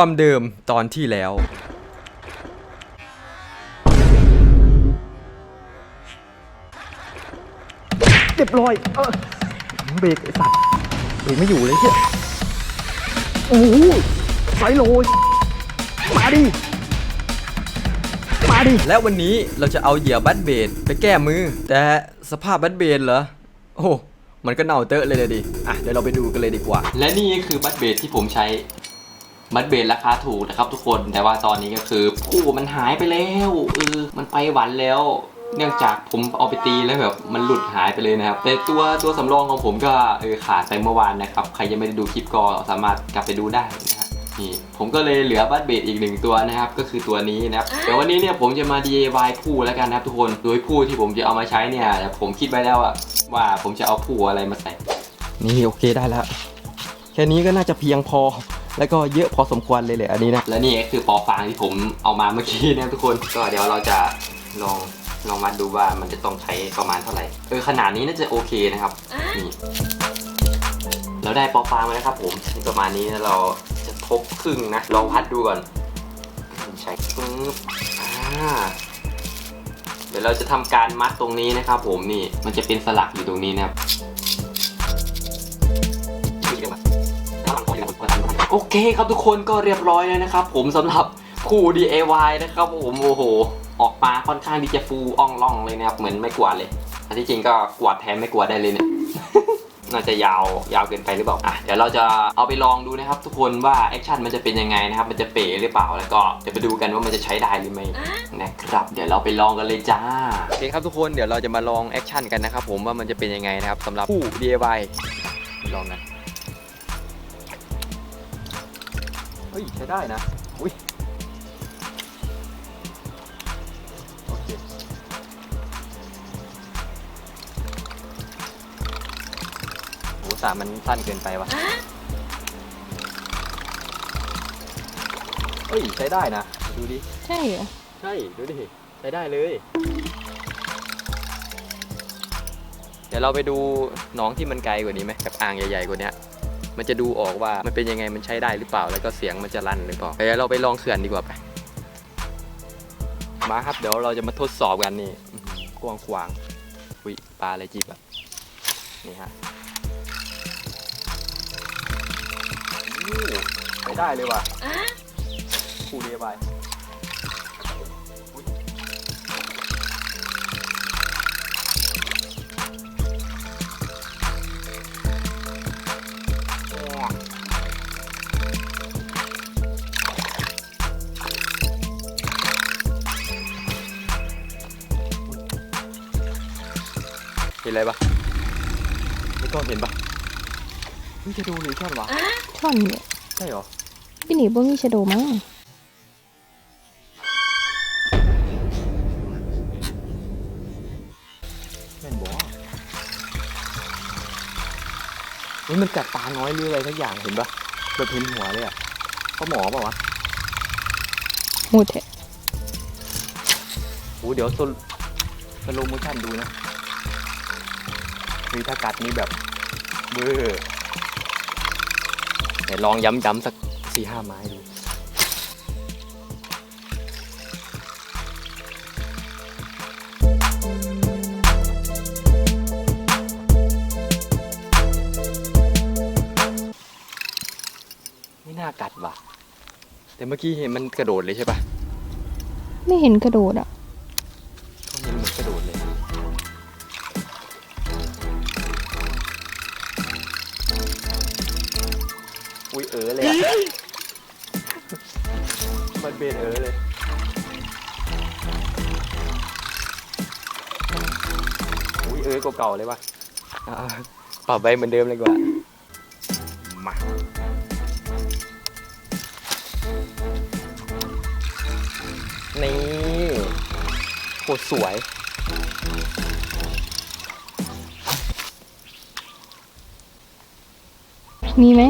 ความเดิมตอนที่แล้วเรียบร้อยเออเบรกไอ้สัตว์เบรกไม่อยู่เลยเฮียโอ้โหไซโลมาดิมาดิ และวันนี้เราจะเอาเหยื่อบัตเบดไปแก้มือ แต่สภาพบัตเบดเหรอ โอ้ มันก็เน่าเตอะเลยเลยดิ อะ เดี๋ยวเราไปดูกันเลยดีกว่า และนี่ก็คือบัตเบดที่ผมใช้ บัตเบดราคาถูกนะครับทุกคน แต่ว่าตอนนี้ก็คือผู้มันหายไปแล้วเออมันไปหวันแล้วเนื่องจากผมเอาไปตีแล้วแบบมันหลุดหายไปเลยนะครับแต่ตัวตัวสำรองของผมก็เออขาดไปเมื่อวานนะครับใครยังไม่ได้ดูคลิปก็สามารถกลับไปดูได้นะฮะนี่ผมก็เลยเหลือบัตเบดอีกหนึ่งตัวนะครับก็คือตัวนี้นะครับเดี๋ยววันนี้เนี่ยผมจะมา DIY ผู้แล้วกันนะครับทุกคนโดยผู้ที่ผมจะเอามาใช้เนี่ยผมคิดไว้แล้วอะว่าผมจะเอาผู้อะไรมาใส่นี่โอเคได้แล้วแค่นี้ก็น่าจะเพียงพอ แล้วก็เยอะพอสมควรเลยแหละอันนี้นะและนี่ก็คือปอฟางที่ผมเอามาเมื่อกี้นะทุกคนก็เดี๋ยวเราจะลองลองวัดดูว่ามันจะต้องใช้ประมาณเท่าไหร่เออขนาดนี้น่าจะโอเคนะครับนี่เราได้ปอฟางมาแล้วครับ ผมนี่ประมาณนี้เราจะทบครึ่งนะลองวัดดูก่อนใช้ปึ๊บอ่าเดี๋ยวเราจะทำการมัดตรงนี้นะครับ ผมนี่มันจะเป็นสลักอยู่ตรงนี้นะครับ โอเคครับทุกคนก็เรียบร้อยแล้วนะครับ ผมสำหรับคู่ DIY นะครับผมโอ้โห ออกมาค่อนข้างที่จะฟูอ่องล่องเลยนะครับเหมือนไม่กวาดเลยอันที่จริงก็กวาดแทนไม่กวาดได้เลยเนี่ยน่าจะยาวยาวเกินไปหรือเปล่าอะเดี๋ยวเราจะเอาไปลองดูนะครับ ทุกคนว่าแอคชั่นมันจะเป็นยังไงนะครับ มันจะเป๋หรือเปล่าแล้วก็เดี๋ยวไปดูกันว่ามันจะใช้ได้หรือไม่นะครับ เดี๋ยวเราไปลองกันเลยจ้าโอเคครับทุกคนเดี๋ยวเราจะมาลองแอคชั่นกันนะครับผมว่ามันจะเป็นยังไงนะครับสำหรับผู้ DIY ลองกัน เฮ้ย ใช้ได้นะ อุ้ย โอเค โหสามมันสั้นเกินไปวะเฮ้ย ใช้ได้นะ ดูดิ ใช่เหรอใช่ ดูดิ ใช้ได้เลย เดี๋ยวเราไปดูหน้องที่มันไกลกว่านี้ไหมแบบอ่างใหญ่ๆกว่านี้ มันจะดูออกว่ามันเป็นยังไงมันใช้ได้หรือเปล่า แล้วก็เสียงมันจะลั่นหรือเปล่าเดี๋ยวเราไปลองเขื่อนดีกว่าไปมาครับเดี๋ยวเราจะมาทดสอบกันนี่อื้อหือกว้างขวางอุ้ยปลาอะไรจีบอะนี่ฮะอู้ใช้ได้เลยว่ะคู่เดียบาย อะไรปะไม่ต้องเห็นปะนี่จะดูหรือช่อนวะช่อนเนี่ยใช่เหรอพี่หนีบ่มีชะโดมั้งแม่นบอนี่มันกัดปลาน้อยหรืออะไรทักอย่างเห็นปะแบบเห็นหัวเลยอะเขาหมอเปล่าวะหูเถอะโอ้เดี๋ยวสโลสโลโมชั่นดูนะ คือถ้ากัดนี่แบบเบอร์เดี๋ยวลองย้ำๆสักสี่ห้าไม้ดูไม่น่ากัดว่ะ แต่เมื่อกี้เห็นมันกระโดดเลยใช่ปะไม่เห็นกระโดดอะ อุ้ยเออเลยอะมันเบนเออเลย อุ้ยเออเก่าๆเลยว่ะอ่าปรับไปเหมือนเดิมเลยดีกว่า มา นี่โคตรสวย มีไหม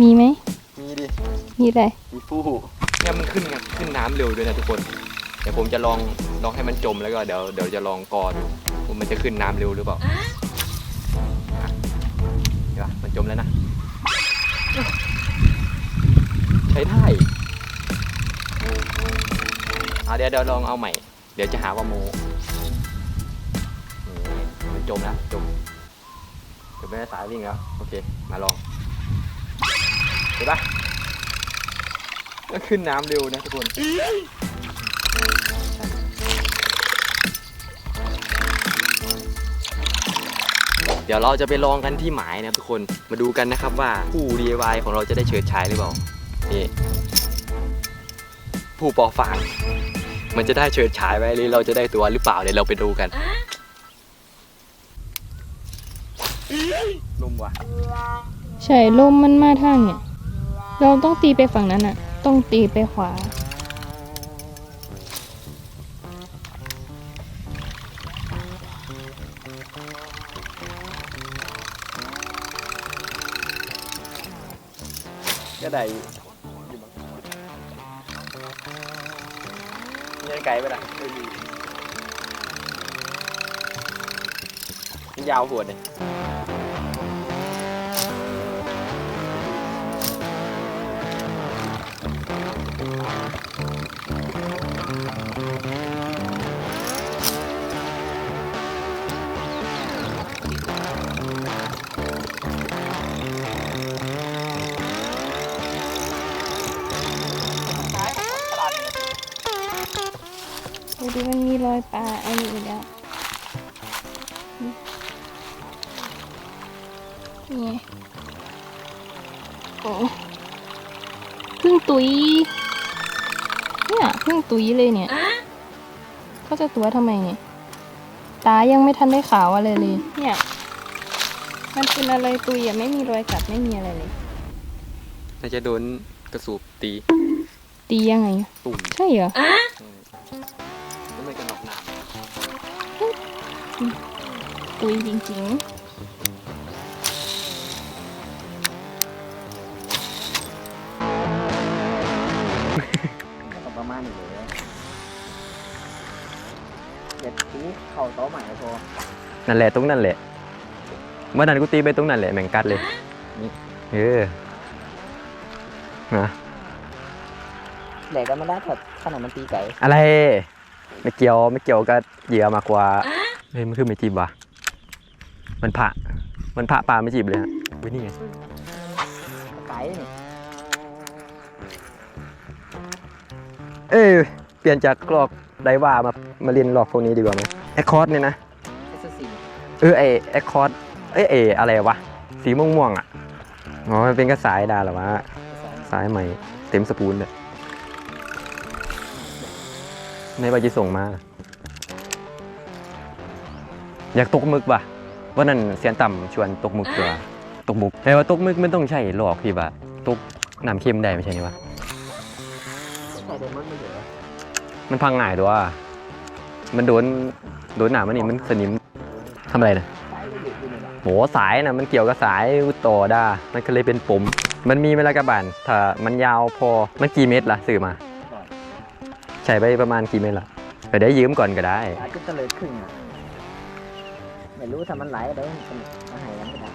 มีไหม มีดิ มีอะไร มีฟูเนี่ยมันขึ้นไงขึ้นน้ำเร็วด้วยนะทุกคน เดี๋ยวผมจะลองลองให้มันจมแล้วก็เดี๋ยวเดี๋ยวจะลองกอดูว่ามันจะขึ้นน้ำเร็วหรือเปล่าอะเดี๋ยวมันจมแล้วนะ ใช้ช้ได้เอาเดี๋ยวเดี๋ยวลองเอาใหม่ เดี๋ยวจะหาว่าโมนี่มันจมแล้วจมจมไม่ได้สายวิ่งแล้ว โอเค มาลองเห็นปะขึ้นน้ำเร็วนะทุกคนเดี๋ยวเราจะไปลองกันที่หมายนะทุกคนมาดูกันนะครับว่าผู้ DIY ของเราจะได้เฉิดฉายหรือเปล่านี่ผู้ปอฟางมันจะได้เฉิดฉายไว้หรือเราจะได้ตัวหรือเปล่าเดี๋ยวเราไปดูกันนุ่มว่ะ ใช่ลมมันมาทางเนี่ย เราต้องตีไปฝั่งนั้นอะต้องตีไปขวา ก็ได้อยู่ยังไกลไปละไม่มียาวหัวเลย ดูดิมันมีรอยปลาอ้นี่อีกแล้วนี่โอ้เพึ่งตุยเนี่ย ตุยเลยเนี่ยเขาจะตัวทำไมเนี่ย ตายังไม่ทันได้ขาวอะไรเลย เนี่ย มันเป็นอะไรตุยอะไม่มีรอยกัดไม่มีอะไรเลยน่าจะโดนกระสูบตี ตียังไงอะตุ่มใช่เหรอแล้วมันก็นอกหนาตุยจริงก็ เข่าต๊ะใหม่พอนั่นแหละตรงนั่นแหละเมื่อนั้นกูตีไปตรงนั่นแหละแมงกัดเลยนี่เออนะแหลกกันไม่ได้ถ้าขนาดมันตีไก่อะไร ไม่เกี่ยวไม่เกี่ยวกับเหยื่อมากกว่าเฮ้ยมันคือไม่จีบว่ะมันผ่ามันผ่าปลาไม่จีบเลยฮะวินี่ไงไก่นี่เอ้ยเปลี่ยนจากกรอกไดว่ามามาเรียนหลอกพวกนี้ดีกว่าไหม อคคอร์ดเนี่ยนะเอสซีเออไอแอคคอร์ดเอ้ยเออะไรวะ สีม่วงๆอะ อ๋อ มันเป็นกระสายดาเหรอวะ สายใหม่เต็มสปูนเลยในใบจะส่งมา อยากตกหมึกว่ะวันนั้นเสียนต่ำชวนตกหมึกตัวตกหมึกแต่ว่าตกหมึกไม่ต้องใช่หลอกพี่ว่ะตกน้ำเค็มได้ไม่ใช่นี่วะใช่เดมอนไม่เหลือมันพังง่ายตัวมันโดน โดนหนามันนี่มันสนิมทำอะไรนะไก่ก็อยู่ที่นี่แหละโหสายนะมันเกี่ยวกับสายต่อได้มันก็เลยเป็นปมมันมีเวลากระบานถ้ามันยาวพอมันกี่เมตรล่ะซื้อมาใช้ไปประมาณกี่เมตรล่ะไปได้ยืมก่อนก็ได้อาจจะเตลิดครึ่งอะไม่รู้ถ้ามันไหลได้มันมาให้ยังไม่ได้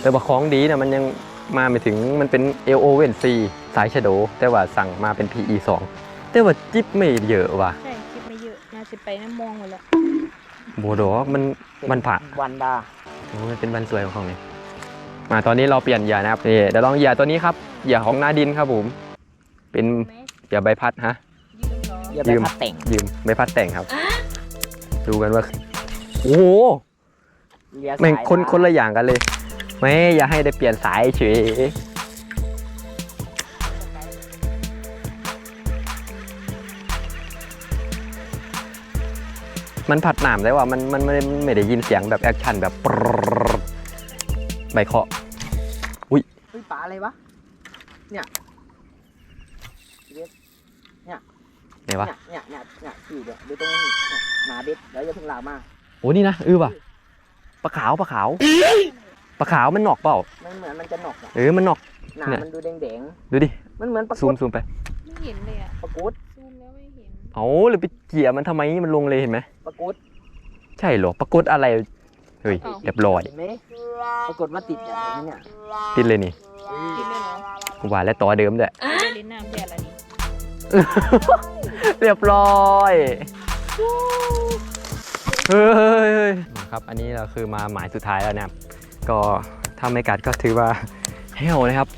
แต่ว่าของดีนะมันยังมาไม่ถึงมันเป็น LO เวนซีสายชโดแต่ว่าสั่งมาเป็น PE 2แต่ว่าจิ๊บไม่เยอะว่ะๆใช่ คิดไม่เยอะน่าจะไปน้ำมองหมดแล้วโบดอกมันมันผ่าวันดาโอ้มันเป็นวันสวยของเขาเลยมาตอนนี้เราเปลี่ยนเหยื่อนะครับนี่เดี๋ยวลองเหยื่อตัวนี้ครับเหยื่อของนาดินครับผม เป็นเหยื่อใบพัดฮะยืมเหรออย่าไปยืมพัดแต่งยืมใบพัดแต่งครับ ดูกันว่าโอ้โหเลียสายแม่งคนมา คนละอย่างกันเลย ไม่อย่าให้ได้เปลี่ยนสายเฉย มันผัดหนามได้ว่ามันมันไม่ได้ไม่ได้ยินเสียงแบบแอคชั่นแบบปรดใบเคาะเฮ้ยปลาอะไรวะไหนวะเนี่ยเนี่ยเนี่ยเนี่ยขี่เดี๋ยวดูตรงนี้เนี่ยหนาเด็ดแล้วอย่าเพิ่งลากมาโอ้นี่นะเออว่ะปลาขาวปลาขาวปลาขาวมันหนอกเปล่ามันเหมือนมันจะหนอกอะเออมันหนอกหนาเนี่ยมันดูแดงดูดิๆมันเหมือนปลาซูกุมดซูมไปไม่เห็นเลยอะปลากุดซูมแล้วไม่ เห็นเอาหรือไปเกี่ยมันทำไมมันลงเลยเห็นไหมปลากุดใช่เหรอปรากฏอะไรเฮ้ยเรียบร้อย เห็นไหมปรากฏว่าติดอย่างนี้เนี่ยติดเลยนี่กินเลยเหรอกูว่าแล้วต่อเดิมด้วย ไม่ได้ลิ้นน้ำแทนละนี่เรียบร้อยเฮ้ยมาครับ อันนี้เราคือมาหมายสุดท้ายแล้วนะครับ ก็ถ้าไม่กัดก็ถือว่าเฮลนะครับ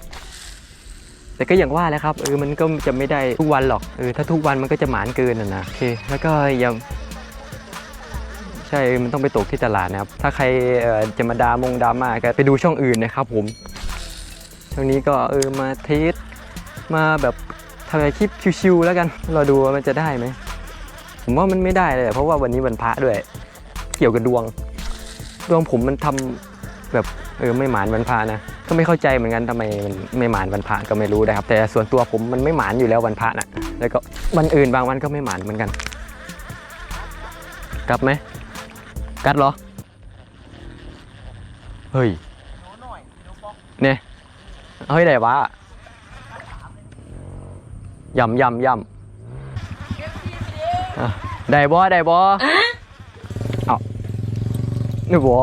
แต่ก็อย่างว่าแหล้วครับเออมันก็จะไม่ได้ทุกวันหรอกเออถ้าทุกวันมันก็จะหมานเกินนะนะโอเคแล้วก็ยังใช่มันต้องไปตกที่ตลาดนะครับ ถ้าใครเอ่อจะมาดามงดามาก็ไปดูช่องอื่นนะครับผมช่วงนี้ก็เออมาเทสมาแบบทำอะไรคลิปชิวๆแล้วกัน เราดูว่ามันจะได้ไหมผมว่ามันไม่ได้เลย เพราะว่าวันนี้วันพระด้วย เกี่ยวกับดวง ดวงผมมันทำแบบเออไม่หมานวันพระนะ ก็ไม่เข้าใจเหมือนกันทำไมมันไม่หมานวันพระก็ไม่รู้นะครับ แต่ส่วนตัวผมมันไม่หมานอยู่แล้ววันพระนะแล้วก็วันอื่นบางวันก็ไม่หมานเหมือนกัน กลับไหมกัดเหรอเฮ้ยเนี่ยเฮ้ยไหนวะย่ำย่ำย่ำได้บ่ได้บ่เอานี่บอ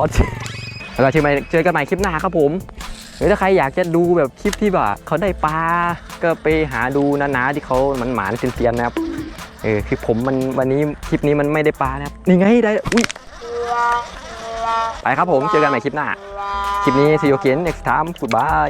แล้วก็เจอกันใหม่เจอกันใหม่คลิปหน้าครับผม รือถ้าใครอยากจะดูแบบคลิปที่แบบเขาได้ปลาก็ไปหาดูนาๆที่เขามันหมานเตียนๆนะครับเออคือผมมันวันนี้คลิปนี้มันไม่ได้ปลานะครับนี่ไงได้อุ้ยไปครับผมเจอกันใหม่คลิปหน้า คลิปนี้ซีโอเกนเอ็กซ์ทามกูดบาย